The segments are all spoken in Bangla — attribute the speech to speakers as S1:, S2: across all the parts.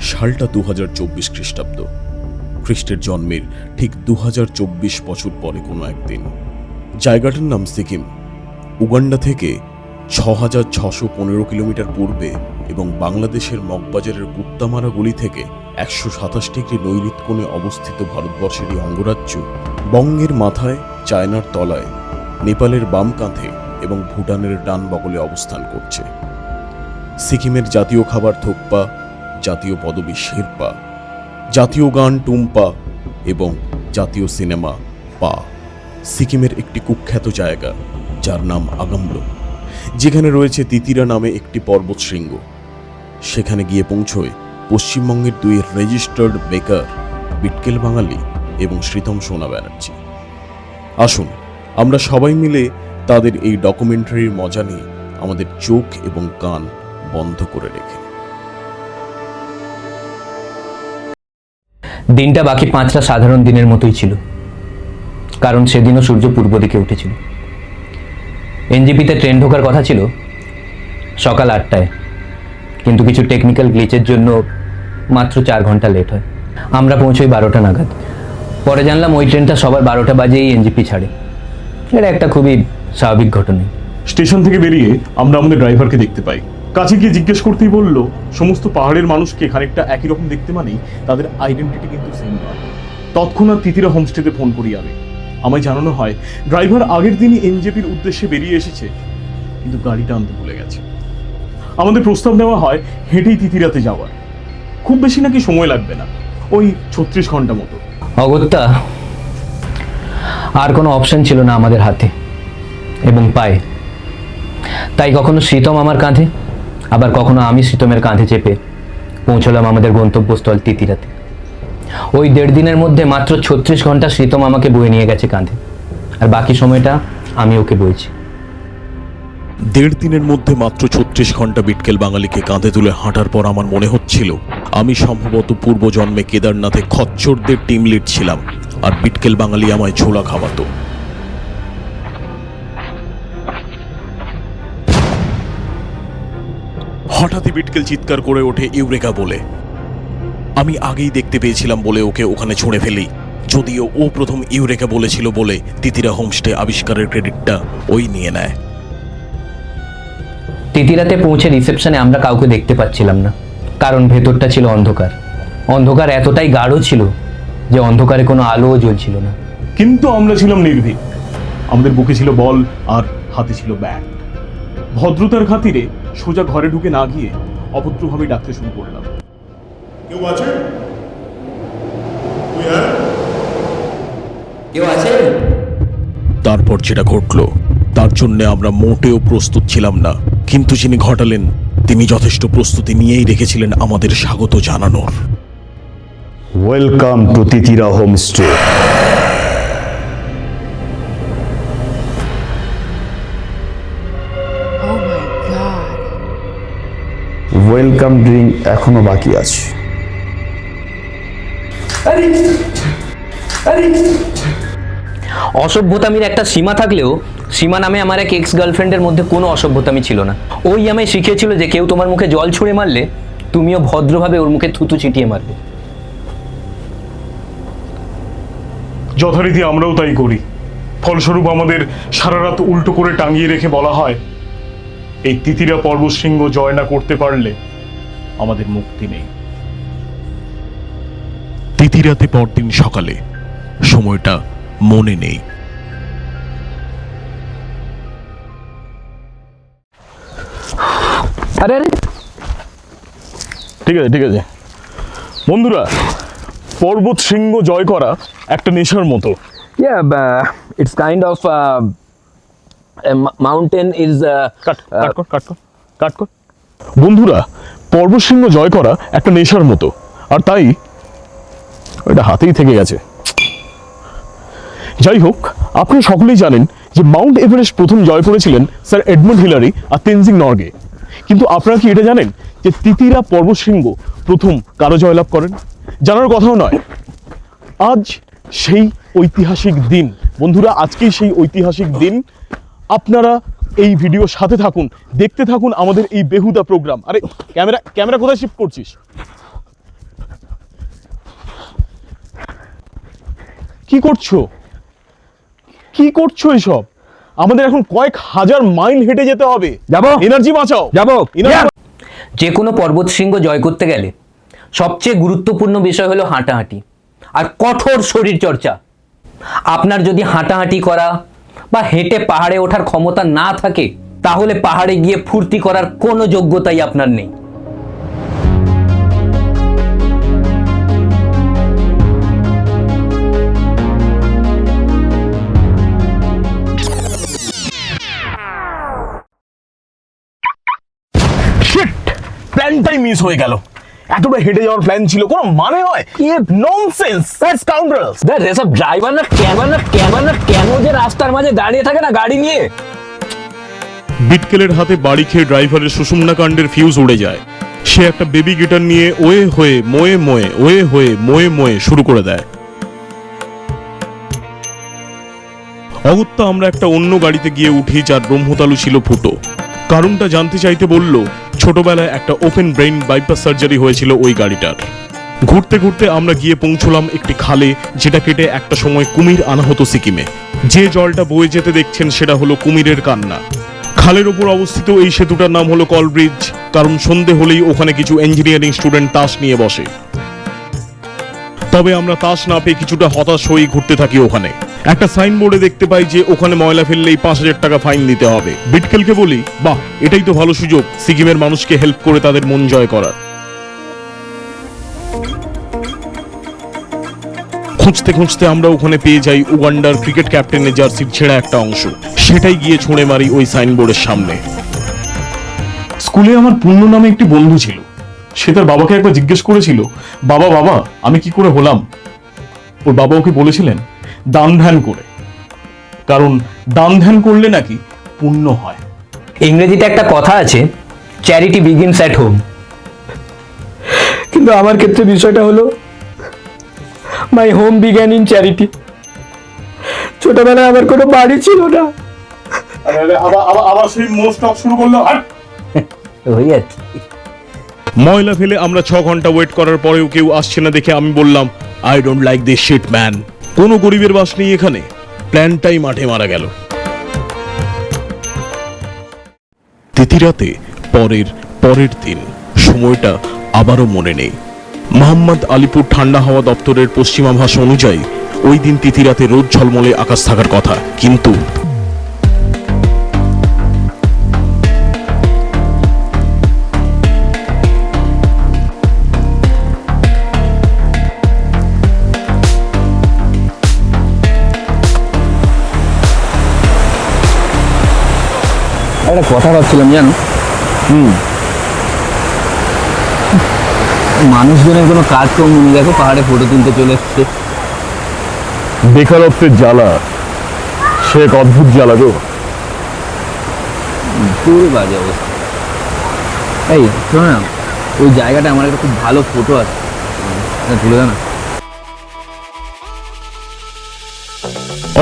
S1: সালটা দু হাজার চব্বিশ খ্রিস্টাব্দ। খ্রিস্টের জন্মের ঠিক দু হাজার চব্বিশ বছর পরে কোনো একদিন। জায়গাটার নাম সিকিম। উগান্ডা থেকে ছ হাজার ছশো পনেরো কিলোমিটার পূর্বে এবং বাংলাদেশের মগবাজারের কুত্তামারা গলি থেকে একশো সাতাশ ডিগ্রি নৈরিত কোণে অবস্থিত ভারতবর্ষের এই অঙ্গরাজ্য বঙ্গের মাথায়, চায়নার তলায়, নেপালের বাম কাঁধে এবং ভুটানের ডান বগলে অবস্থান করছে। সিকিমের জাতীয় খাবার থোপ্পা জাতীয় পদবী শেরপা, জাতীয় গান টুম্পা এবং জাতীয় সিনেমা পা, সিকিমের একটি কুখ্যাত জায়গা যার নাম আগামলো, যেখানে রয়েছে তিতিরা নামে একটি পর্বত শৃঙ্গ। সেখানে গিয়ে পৌঁছয় পশ্চিমবঙ্গের দুই রেজিস্টার্ড বেকার, বিটকেল বাঙালি এবং শ্রীতম সোনা ব্যানার্জি। আসুন, আমরা সবাই মিলে তাদের এই ডকুমেন্টারির মজা নিয়ে আমাদের চোখ এবং কান বন্ধ করে রেখে।
S2: দিনটা বাকি পাঁচটা সাধারণ দিনের মতোই ছিল। কারণ সেদিনও সূর্য পূর্ব দিকে উঠেছিল। এনজিপিতে ট্রেন ঢোকার কথা ছিল সকাল আটটায়। কিন্তু কিছু টেকনিক্যাল গ্লিচের জন্য মাত্র চার ঘণ্টা লেট হয়। আমরা পৌঁছই বারোটা নাগাদ। পরে জানলাম ওই ট্রেনটা সবার বারোটা বাজেই এনজিপি ছাড়ে। এটা একটা খুবই স্বাভাবিক ঘটনা
S3: স্টেশন থেকে বেরিয়ে আমরা আমাদের ড্রাইভারকে দেখতে পাই। কাছে গিয়ে জিজ্ঞেস করতেই বলল, সমস্ত পাহাড়ের মানুষকে খানিকটা একই রকম দেখতে মানেই তাদের আইডেন্টিটি কিন্তু সেম নয়। তৎক্ষণাৎ তিতিরা হোমস্টেতে ফোন করি আমি আমায় জানানো হয়, ড্রাইভার আগের দিনই এনজেপির উদ্দেশ্যে বেরিয়ে এসেছে, কিন্তু গাড়িটা আনতে ভুলে গেছে। আমাদের প্রস্তাব নেওয়া হয়, হেঁটেই তিতিরাতে যাওয়ার। খুব বেশি নাকি সময় লাগবে না, ওই ছত্রিশ ঘণ্টা মতো।
S2: অগত্যা, আর কোনো অপশন ছিল না আমাদের হাতে এবং পায়ে। তাই কখনো শীতম আমার কাঁধে আবার কখনো আমি শীতমের কাঁধে চেপে পৌঁছলাম আমাদের গন্তব্যস্থল তিতিরাতে। ওই দেড় দিনের মধ্যে মাত্র ছত্রিশ ঘণ্টা শীতম আমাকে বয়ে নিয়ে গেছে কাঁধে। আর বাকি সময়টা আমি ওকে বইছি।
S1: দেড় দিনের মধ্যে মাত্র ছত্রিশ ঘণ্টা বিটকেল বাঙালিকে কাঁধে তুলে হাঁটার পর আমার মনে হচ্ছিল, আমি সম্ভবত পূর্বজন্মে কেদারনাথে খচ্চরদের টিম লিড ছিলাম, আর বিটকেল বাঙালি আমায় ছোলা খাওয়াতো। হঠাৎই বিটকেল চিৎকার করে ওঠে ইউরেকা বলে। আমি আগেই দেখতে পেয়েছিলাম বলে ওকে ওখানে ছুঁড়ে ফেলি। যদিও ও প্রথম ইউরেকা বলেছিল বলে তিতিরা হোমস্টে আবিষ্কারের ক্রেডিটটা ওই নিয়ে নেয়।
S2: তিতিরাতে পৌঁছে রিসেপশনে আমরা কাউকে দেখতে পাচ্ছিলাম না। কারণ ভেতরটা ছিল অন্ধকার। অন্ধকার এতটাই গাঢ় ছিল যে অন্ধকারে কোনো আলোও জ্বলছিল না।
S3: কিন্তু আমরা ছিলাম নির্ভীক। আমাদের বুকে ছিল বল আর হাতে ছিল ব্যাট। ভদ্রতার খাতিরে সোজা ঘরে ঢুকে না গিয়ে অভদ্রভাবে ডাকতে শুরু করলাম।
S4: কেউ হ্যাঁ
S2: কেউ আছে
S1: তারপর যেটা ঘটল তার জন্য আমরা মোটেও প্রস্তুত ছিলাম না। কিন্তু যিনি ঘটালেন তিনি যথেষ্ট প্রস্তুতি নিয়েই রেখেছিলেন আমাদের স্বাগত জানানোর।
S5: Welcome to Titira homestay welcome drink এখনও বাকি আছে।
S2: অসভ্যতামির একটা সীমা থাকলেও সীমা নামে আমার এক এক্স গার্লফ্রেন্ডের মধ্যে কোনো অসভ্যতামি ছিল না। ওই আমায় শিখিয়েছিল যে কেউ তোমার মুখে জল ছুঁড়ে মারলে তুমিও ভদ্রভাবে ওর মুখে থুতু ছিটিয়ে মারবে।
S3: যথারীতি আমরাও তাই করি। ফলস্বরূপ আমাদের সারা রাত উল্টো করে টাঙিয়ে রেখে বলা হয় এই তিতিরা পর্বতশৃঙ্গ জয় না করতে পারলে আমাদের মুক্তি নেই।
S1: তিতিরাতে পরদিন সকালে সময়টা মনে নেই।
S2: আরে আরে।
S3: ঠিক আছে ঠিক আছে। বন্ধুরা পর্বত শৃঙ্গ জয় করা একটা নেশার মতো।
S2: Yeah, uh, it's kind of uh, a m- mountain is. Uh,
S3: cut cut কর কাট কর কাট কর। বন্ধুরা পর্বতশৃঙ্গ জয় করা একটা নেশার মতো। আর তাই ওইটা হাতেই থেকে গেছে। যাই হোক আপনি সকলেই জানেন যে মাউন্ট এভারেস্ট প্রথম জয় করেছিলেন স্যার এডমন্ড হিলারি আর তেনজিং নর্গে। কিন্তু আপনারা কি এটা জানেন যে তিতিরা পর্বতশৃঙ্গ প্রথম কারও জয়লাভ করেন? জানার কথাও নয়। আজ সেই ঐতিহাসিক দিন। বন্ধুরা, আজকেই সেই ঐতিহাসিক দিন। আপনারা এই ভিডিও সাথে থাকুন দেখতে থাকুন আমাদের এই বেহুদা প্রোগ্রাম আরে ক্যামেরা ক্যামেরা কোথায় শিফট করছিস? কি করছ? কি করছ এসব? আমাদের এখন কয়েক হাজার মাইল হেঁটে যেতে হবে।
S2: যাব।
S3: এনার্জি বাঁচাও।
S2: যাব। যে কোনো পর্বত শৃঙ্গ জয় করতে গেলে সবচেয়ে গুরুত্বপূর্ণ বিষয় হলো হাঁটাহাঁটি। আর কঠোর শরীর চর্চা আপনার যদি হাঁটাহাঁটি করা বা হেঁটে পাহাড়ে ওঠার ক্ষমতা না থাকে, তাহলে পাহাড়ে গিয়ে ফুর্তি করার কোনো যোগ্যতাই আপনার নেই।
S3: প্ল্যানটাই মিস হয়ে গেল। এতটা হেঁটে যাওয়ার প্ল্যান ছিল কোনো মানে হয়? ননসেন্স দ্যাটস কাউন্টারস
S2: দেখ এসব ড্রাইভার না কেন না কেন না কেন যে রাস্তার মাঝে দাঁড়িয়ে থাকে না গাড়ি নিয়ে?
S1: বিটকেলের হাতে বাড়ি খেয়ে ড্রাইভারের সুষুম্না কাণ্ডের ফিউজ উড়ে যায়। সে একটা বেবি গিটার নিয়ে ওয়ে হয়ে মোয়ে মোয়ে ওয়ে হয়ে মোয়ে মোয়ে শুরু করে দেয়। অগত্যা আমরা একটা অন্য গাড়িতে গিয়ে উঠি যার ব্রহ্মতালু ছিল ফুটো। কারণটা জানতে চাইতে বলল ছোটবেলায় একটা ওপেন ব্রেইন বাইপাস সার্জারি হয়েছিল ওই গাড়িটার। ঘুরতে ঘুরতে আমরা গিয়ে পৌঁছলাম একটি খালে, যেটা কেটে একটা সময় কুমির আনা হতো সিকিমে। যে জলটা বয়ে যেতে দেখছেন সেটা হলো কুমিরের কান্না। খালের ওপর অবস্থিত এই সেতুটার নাম হলো কলব্রিজ, কারণ সন্ধে হলেই ওখানে কিছু ইঞ্জিনিয়ারিং স্টুডেন্ট তাস নিয়ে বসে। তবে আমরা তাস না পেয়ে কিছুটা হতাশ হয়েই ঘুরতে থাকি ওখানে। একটা সাইনবোর্ডে দেখতে পাই যে ওখানে ময়লা ফেললেই পাঁচ হাজার টাকা ফাইন দিতে হবে। বিটকেলকে বলি, বাহ, এটাই তো ভালো সুযোগ। সিকিমের মানুষকে হেল্প করে তাদের মন জয় করার। খুঁজতে খুঁজতে আমরা ওখানে পেয়ে যাই উগান্ডার ক্রিকেট ক্যাপ্টেনের জার্সির ছেঁড়া একটা অংশ। সেটাই গিয়ে ছুঁড়ে মারি ওই সাইনবোর্ডের সামনে।
S3: স্কুলে আমার পূর্ণ নামে একটি বন্ধু ছিল। সে তার বাবাকে একবার জিজ্ঞেস করেছিল, বাবা বাবা, আমি কি করে হলাম? ওর বাবা ওকে বলেছিলেন দান ধ্যান করে। কারণ দান ধ্যান করলে নাকি পুণ্য হয়।
S2: ইংরেজিতে একটা কথা আছে চ্যারিটি বিগিনস অ্যাট হোম কিন্তু আমার ক্ষেত্রে বিষয়টা হলো মাই হোম বিজ্ঞান ইন চ্যারিটি ছোটবেলায় আমার কোনো বাড়ি ছিল না।
S3: আবার আবার আবার সেই মোস্ট অফ শুরু করল
S2: হয়ে যাচ্ছে।
S1: ময়লা ফেলে আমরা ছ ঘণ্টা ওয়েট করার পরেও কেউ আসছে না দেখে আমি বললাম I don't like this shit man কোনো গরিবের বাস নেই এখানে। প্ল্যানটাই মাঠে মারা গেল। তিতিরাতে পরের পরের দিন সময়টা আবারও মনে নেই। মোহাম্মদ আলিপুর ঠান্ডা হাওয়া দপ্তরের পশ্চিমাভাস অনুযায়ী ওই দিন তিথিরাতে রোদ ঝলমলে আকাশ থাকার কথা। কিন্তু
S2: কথা ভাবছিলাম জানো? হুম। মানুষজনের কোনো কাজ কম মনে দেখো পাহাড়ে ফটো তুলতে চলে এসছে।
S3: বেকারত্বের জ্বালা। সে এক অদ্ভুত জ্বালা গো।
S2: পুরো বাজে অবস্থা। এই শোনো না ওই জায়গাটা আমার একটা খুব ভালো ফটো আছে। তুলে দাও না।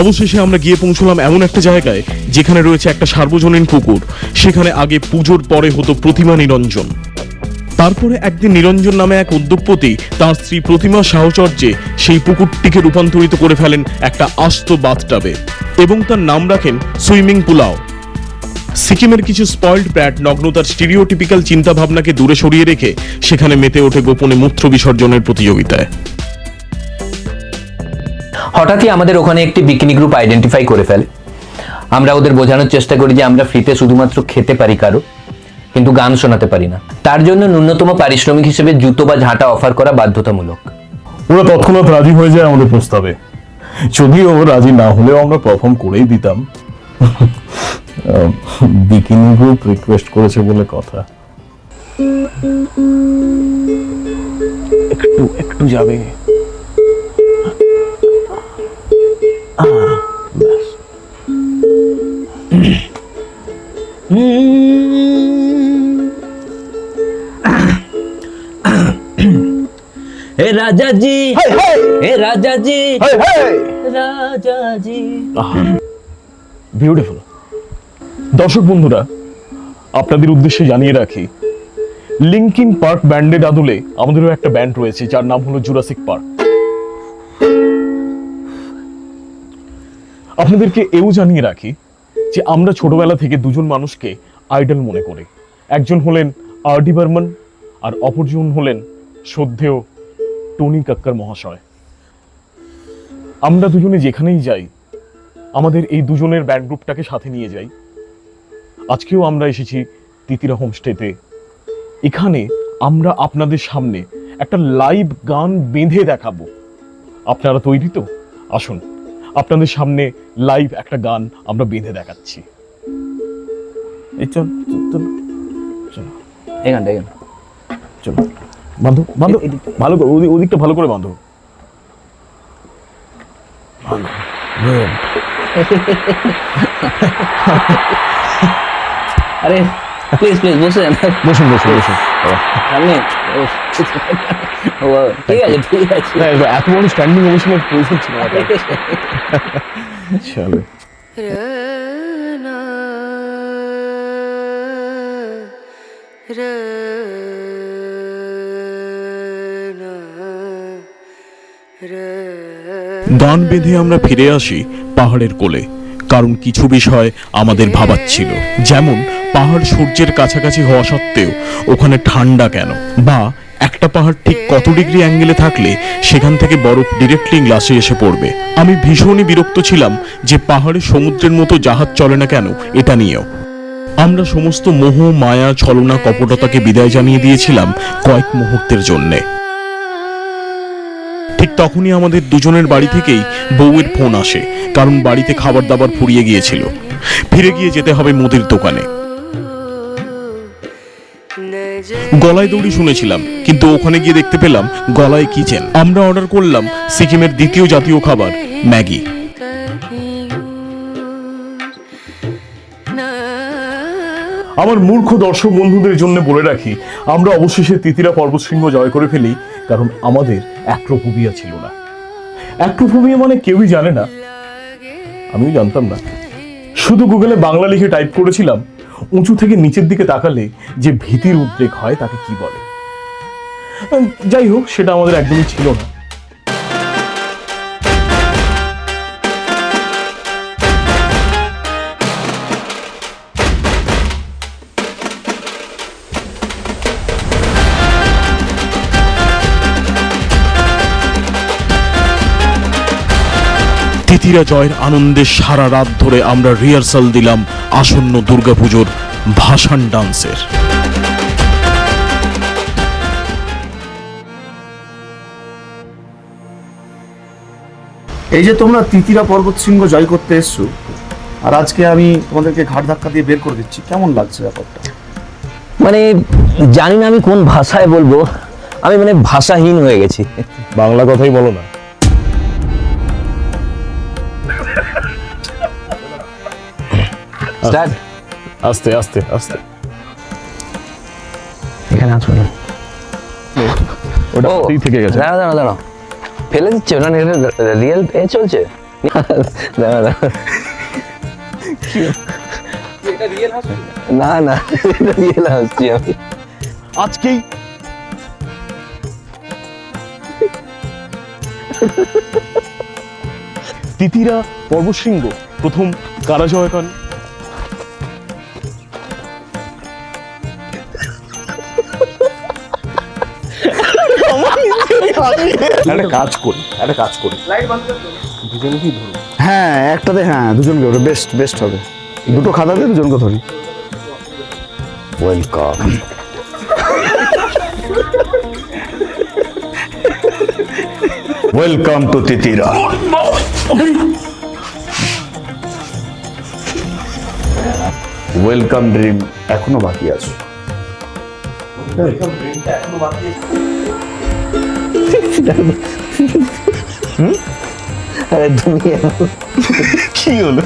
S1: অবশেষে আমরা গিয়ে পৌঁছলাম এমন একটা জায়গায় যেখানে রয়েছে একটা সার্বজনীন পুকুর। সেখানে আগে পুজোর পরে হতো প্রতিমা নিরঞ্জন। তারপরে একদিন নিরঞ্জন নামে এক উদ্যোগপতি তার স্ত্রী প্রতিমা সাহচর্যে সেই পুকুরটিকে রূপান্তরিত করে ফেলেন একটা আস্ত বাথটাবে এবং তার নাম রাখেন সুইমিং পুলাও। সিকিমের কিছু স্পয়েল্ড প্যাট নগ্নতার স্টিরিওটিপিক্যাল চিন্তাভাবনাকে দূরে সরিয়ে রেখে সেখানে মেতে ওঠে গোপনে মূত্র বিসর্জনের প্রতিযোগিতায়।
S2: হঠাৎই আমাদের ওখানে একটি বিকিনি গ্রুপ আইডেন্টিফাই করে ফেলে। আমরা ওদের বোঝানোর চেষ্টা করি যে আমরা ফ্রিতে শুধুমাত্র খেতে পারি কারও, কিন্তু গান শোনাতে পারি না। তার জন্য ন্যূনতম পারিশ্রমিক হিসেবে জুতো বা ঝাঁটা অফার করা বাধ্যতামূলক।
S3: ওরা তৎক্ষণাৎ রাজি হয়ে যায় আমাদের প্রস্তাবে। যদিও রাজি না হলেও আমরা পারফর্ম করেই দিতাম। বিকিনি গ্রুপ রিকোয়েস্ট করেছে বলে কথা। একটু একটু যাবে।
S2: হে রাজা জি হে রাজা জি রাজা
S3: বিউটিফুল দর্শক বন্ধুরা আপনাদের উদ্দেশ্যে জানিয়ে রাখি লিঙ্কিন পার্ক ব্যান্ডের আদলে আমাদেরও একটা ব্যান্ড রয়েছে যার নাম হলো জুরাসিক পার্ক আপনাদেরকে এও জানিয়ে রাখি যে আমরা ছোটবেলা থেকে দুজন মানুষকে আইডল মনে করি। একজন হলেন আর ডি বর্মন আর অপরজন হলেন শ্রদ্ধেয় টনি কাক্কর মহাশয়। আমরা দুজনে যেখানেই যাই, আমাদের এই দুজনের ব্যান্ড গ্রুপটাকে সাথে নিয়ে যাই। আজকেও আমরা এসেছি তিতিরা হোমস্টেতে। এখানে আমরা আপনাদের সামনে একটা লাইভ গান বেঁধে দেখাবো। আপনারা তৈরি তো? আসুন। আপনাদের সামনে লাইভ একটা গান আমরা বেঁধে দেখাচ্ছি। এই চল চল, চল।
S2: এখানটা এখানে
S3: চলো। বান্ধব বান্ধব ভালো করে ওদিকটা ভালো করে বাঁধো
S2: আরে প্লিজ প্লিজ বসে
S3: বসুন বসুন বসুন।
S2: সামনে ঠিক আছে ঠিক আছে।
S3: এত বড় স্ট্যান্ডিং ওভেশনের প্রয়োজন ছিল চলো।
S1: গান বেঁধে আমরা ফিরে আসি পাহাড়ের কোলে কারণ কিছু বিষয় আমাদের ভাবাচ্ছিল। যেমন পাহাড় সূর্যের কাছাকাছি হওয়া সত্ত্বেও ওখানে ঠান্ডা কেন? বা একটা পাহাড় ঠিক কত ডিগ্রি অ্যাঙ্গেলে থাকলে সেখান থেকে বরফ ডিরেক্টলি গ্লাসে এসে পড়বে। আমি ভীষণই বিরক্ত ছিলাম যে পাহাড়ে সমুদ্রের মতো জাহাজ চলে না কেন, এটা নিয়েও। আমরা সমস্ত মোহ, মায়া, ছলনা, কপটতাকে বিদায় জানিয়ে দিয়েছিলাম কয়েক মুহূর্তের জন্যে। ঠিক তখনই আমাদের দুজনের বাড়ি থেকেই বউয়ের ফোন আসে, কারণ বাড়িতে খাবার দাবার ফুরিয়ে গিয়েছিল। ফিরে গিয়ে যেতে হবে মুদির দোকানে। গলায় দড়ি শুনেছিলাম, কিন্তু ওখানে গিয়ে দেখতে পেলাম গলায় কিচেন আমরা অর্ডার করলাম সিকিমের দ্বিতীয় জাতীয় খাবার, ম্যাগি।
S3: আমার মূর্খ দর্শক বন্ধুদের জন্য বলে রাখি, আমরা অবশেষে তিতিরা পর্বতশৃঙ্গ জয় করে ফেলি, কারণ আমাদের অ্যাক্রোফোবিয়া ছিল না। অ্যাক্রোফোবিয়া মানে কেউই জানে না। আমিও জানতাম না। শুধু গুগলে বাংলা লিখে টাইপ করেছিলাম উঁচু থেকে নিচের দিকে তাকালে যে ভীতির উদ্রেক হয় তাকে কি বলে? যাই হোক, সেটা আমাদের একদমই ছিল না।
S1: তিতিরা জয়ের আনন্দে সারা রাত ধরে আমরা রিহার্সাল দিলাম। আসন্ন দুর্গাপুজোর ভাসান ডান্সের।
S5: এই যে তোমরা তিতিরা পর্বত শৃঙ্গ জয় করতে এসছো আর আজকে আমি তোমাদেরকে ঘাট ধাক্কা দিয়ে বের করে দিচ্ছি কেমন লাগছে ব্যাপারটা?
S2: মানে জানি না আমি কোন ভাষায় বলব আমি মানে ভাষাহীন হয়ে গেছি।
S3: বাংলা কথাই বলো না।
S2: স্টার্ট
S3: আস্তে আস্তে আস্তে
S2: এখানে আসব না
S3: ওটা হাতেই থেকে গেছে।
S2: দাঁড়া দাঁড়া দাঁড়া ফেলে দিচ্ছে ওটা রিয়েল এ চলছে? দাঁড়া দাঁড়া না না এটা রিয়েল হাসছি আমি।
S3: আজকেই। তিতিরা পর্বশৃঙ্গ প্রথম কারা জয় একটা কাজ করি একটা কাজ করি। দুজনকেই ধরুন
S5: হ্যাঁ একটাতে হ্যাঁ দুজনকে ওটা বেস্ট বেস্ট হবে। দুটো খাতাতে দুজনকে ধরি। Welcome welcome to Titira welcome dream এখনও বাকি আছে।
S2: আরে তুমি
S3: কি হলো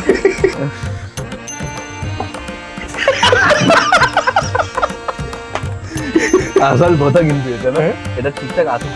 S2: আসল কথা কিন্তু এটা না এটা ঠিকঠাক আসল